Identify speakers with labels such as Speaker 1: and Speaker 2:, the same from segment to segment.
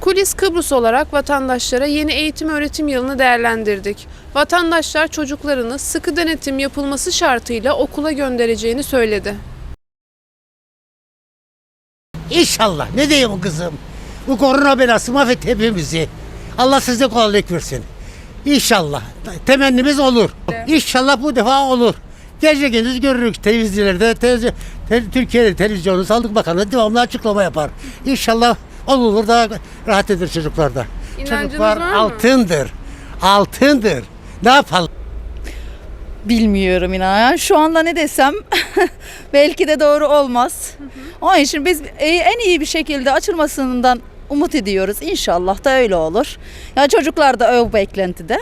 Speaker 1: Kulis Kıbrıs olarak vatandaşlara yeni eğitim öğretim yılını değerlendirdik. Vatandaşlar çocuklarını sıkı denetim yapılması şartıyla okula göndereceğini söyledi.
Speaker 2: İnşallah. Ne diyeyim kızım? Bu korona belası mahvetti hepimizi. Allah size kolaylık versin. İnşallah. Temennimiz olur. İnşallah bu defa olur. Gece gündüz görürük televizyonlarda, televizyon, te- Türkiye'de televizyonu, Sağlık Bakanı devamlı açıklama yapar. İnşallah olur daha rahat eder çocuklar da.
Speaker 1: İnancınız
Speaker 2: Çocuklar
Speaker 1: var mı?
Speaker 2: altındır. Altındır. Ne yapalım?
Speaker 3: Bilmiyorum inan. Şu anda ne desem belki de doğru olmaz. Onun için biz e, en iyi bir şekilde açılmasından umut ediyoruz. İnşallah da öyle olur. Ya çocuklar da o beklentide.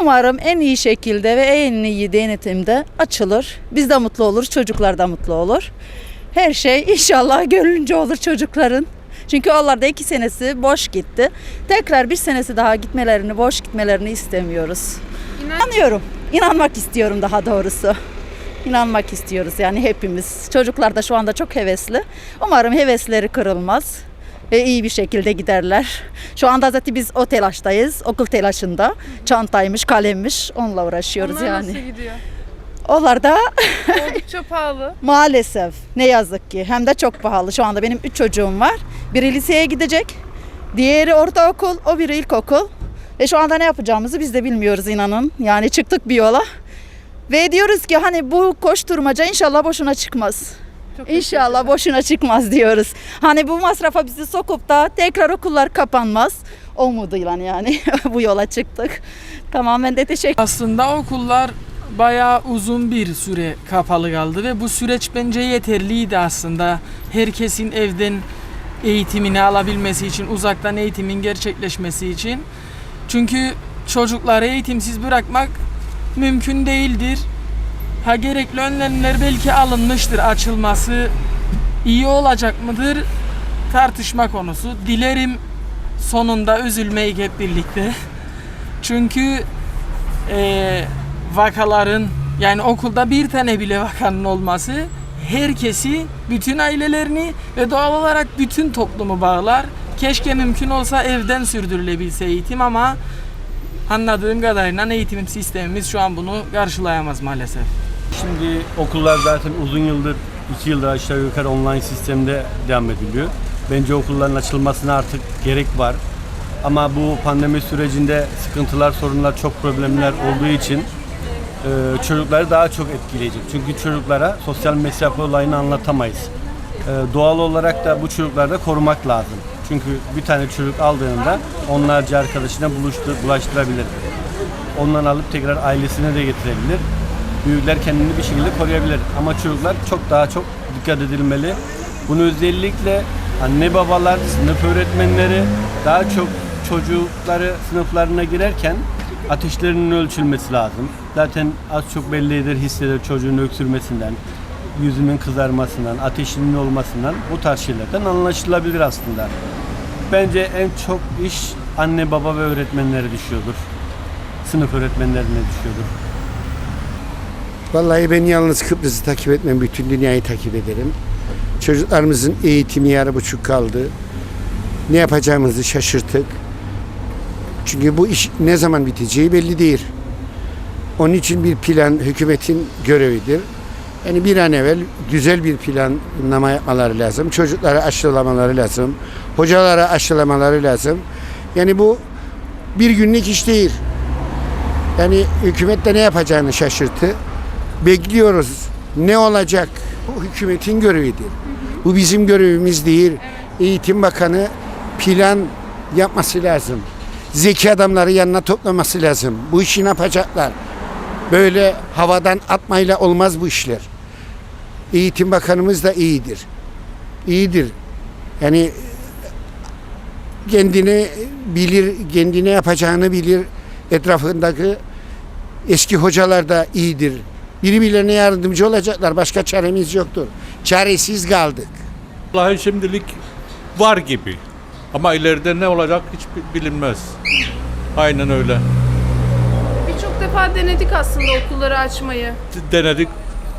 Speaker 3: Umarım en iyi şekilde ve en iyi denetimde açılır. Biz de mutlu oluruz, çocuklar da mutlu olur. Her şey inşallah gönlünce olur çocukların. Çünkü onlar da iki senesi boş gitti. Tekrar bir senesi daha gitmelerini, boş gitmelerini istemiyoruz. İnanıyorum. İnanmak istiyorum daha doğrusu. İnanmak istiyoruz yani hepimiz. Çocuklar da şu anda çok hevesli. Umarım hevesleri kırılmaz ve iyi bir şekilde giderler. Şu anda zaten biz o telaştayız. Okul telaşında. Çantaymış, kalemmiş onunla uğraşıyoruz
Speaker 1: Onlar
Speaker 3: yani.
Speaker 1: nasıl gidiyor?
Speaker 3: Onlar da
Speaker 1: Oldukça pahalı.
Speaker 3: maalesef ne yazık ki hem de çok pahalı. Şu anda benim üç çocuğum var. Biri liseye gidecek. Diğeri ortaokul, o biri ilkokul. Ve şu anda ne yapacağımızı biz de bilmiyoruz inanın. Yani çıktık bir yola. Ve diyoruz ki hani bu koşturmaca inşallah boşuna çıkmaz.
Speaker 1: Çok
Speaker 3: İnşallah boşuna çıkmaz diyoruz. Hani bu masrafa bizi sokup da tekrar okullar kapanmaz. O umuduyla yani bu yola çıktık. Tamamen de teşekkür
Speaker 4: Aslında okullar bayağı uzun bir süre kapalı kaldı ve bu süreç bence yeterliydi aslında. Herkesin evden eğitimini alabilmesi için, uzaktan eğitimin gerçekleşmesi için. Çünkü çocukları eğitimsiz bırakmak mümkün değildir. Ha gerekli önlemler belki alınmıştır açılması iyi olacak mıdır tartışma konusu. Dilerim sonunda üzülmeyik hep birlikte. Çünkü eee, vakaların yani okulda bir tane bile vakanın olması herkesi, bütün ailelerini ve doğal olarak bütün toplumu bağlar. Keşke mümkün olsa evden sürdürülebilse eğitim ama anladığım kadarıyla eğitim sistemimiz şu an bunu karşılayamaz maalesef.
Speaker 5: Şimdi okullar zaten uzun yıldır, iki yıldır aşağı yukarı online sistemde devam ediliyor. Bence okulların açılmasına artık gerek var. Ama bu pandemi sürecinde sıkıntılar, sorunlar, çok problemler olduğu için e, çocukları daha çok etkileyecek. Çünkü çocuklara sosyal mesafe olayını anlatamayız. E, doğal olarak da bu çocukları da korumak lazım. Çünkü bir tane çocuk aldığında onlarca arkadaşına buluştu, bulaştırabilir. Ondan alıp tekrar ailesine de getirebilir. Büyükler kendini bir şekilde koruyabilir. Ama çocuklar çok daha çok dikkat edilmeli. Bunu özellikle anne babalar, sınıf öğretmenleri daha çok çocukları sınıflarına girerken ateşlerinin ölçülmesi lazım. Zaten az çok belli eder, hisseder çocuğun öksürmesinden, yüzünün kızarmasından, ateşinin olmasından bu tarz şeylerden anlaşılabilir aslında. Bence en çok iş anne baba ve öğretmenlere düşüyordur. Sınıf öğretmenlerine düşüyordur.
Speaker 6: Vallahi ben yalnız Kıbrıs'ı takip etmem, bütün dünyayı takip ederim. Çocuklarımızın eğitimi yarı buçuk kaldı. Ne yapacağımızı şaşırttık. Çünkü bu iş ne zaman biteceği belli değil. Onun için bir plan hükümetin görevidir. Yani bir an evvel güzel bir planlama yapmaları lazım. Çocuklara aşılamaları lazım. Hocalara aşılamaları lazım. Yani bu bir günlük iş değil. Yani hükümet de ne yapacağını şaşırttı. Bekliyoruz. Ne olacak? Bu hükümetin görevidir. Bu bizim görevimiz değil. Eğitim Bakanı plan yapması lazım. Zeki adamları yanına toplaması lazım. Bu işi yapacaklar? Böyle havadan atmayla olmaz bu işler. Eğitim Bakanımız da iyidir. İyidir. Yani kendini bilir, kendine yapacağını bilir. Etrafındaki eski hocalar da iyidir. Birbirlerine yardımcı olacaklar. Başka çaremiz yoktur. Çaresiz kaldık.
Speaker 7: Vallahi şimdilik var gibi. Ama ileride ne olacak hiç bi- bilinmez. Aynen öyle.
Speaker 1: Birçok defa denedik aslında okulları açmayı.
Speaker 7: Denedik.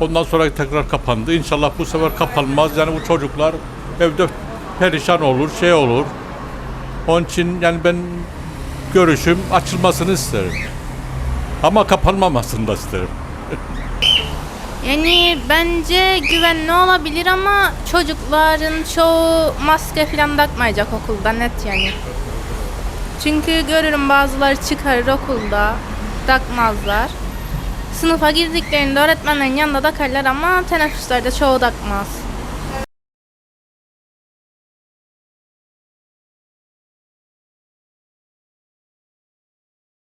Speaker 7: Ondan sonra tekrar kapandı. İnşallah bu sefer kapanmaz. Yani bu çocuklar evde perişan olur, şey olur. Onun için yani ben görüşüm açılmasını isterim. Ama kapanmamasını da isterim.
Speaker 8: Yani bence güvenli olabilir ama çocukların çoğu maske falan takmayacak okulda net yani. Çünkü görürüm bazıları çıkarır okulda takmazlar. Sınıfa girdiklerinde öğretmenlerin yanında takarlar ama teneffüslerde çoğu takmaz.